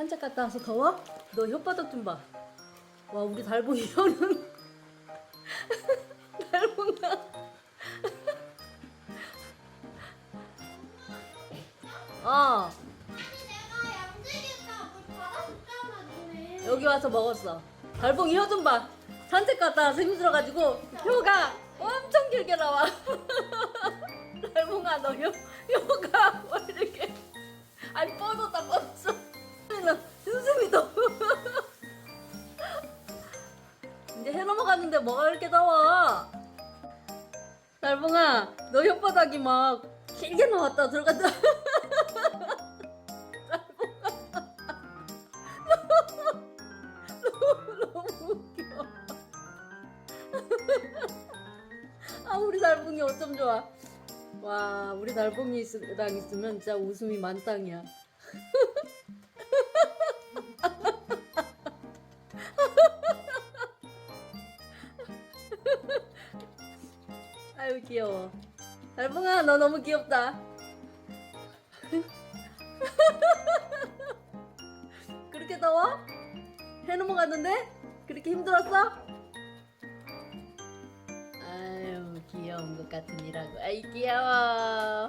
산책 갔다 와서 더워? 너 혓바닥 좀 봐. 와 우리 달봉이 혀는 달봉아. 어 여기 와서 먹었어. 달봉이 혀 좀 봐. 산책 갔다 와서 힘들어가지고 혀가 엄청 길게 나와. 달봉아 너 혀, 혀가 갔는데 뭐가 이렇게 더워? 달봉아 너 혓바닥이 막 길게 나왔다 들어갔다. 너무 웃겨. 아 우리 달봉이 어쩜 좋아. 와 우리 달봉이랑 있으면 진짜 웃음이 만땅이야. 아유 귀여워. 달봉아 너 너무 귀엽다. 그렇게 더워? 해 넘어 갔는데? 그렇게 힘들었어? 아유 귀여운 것 같으니라고 아이 귀여워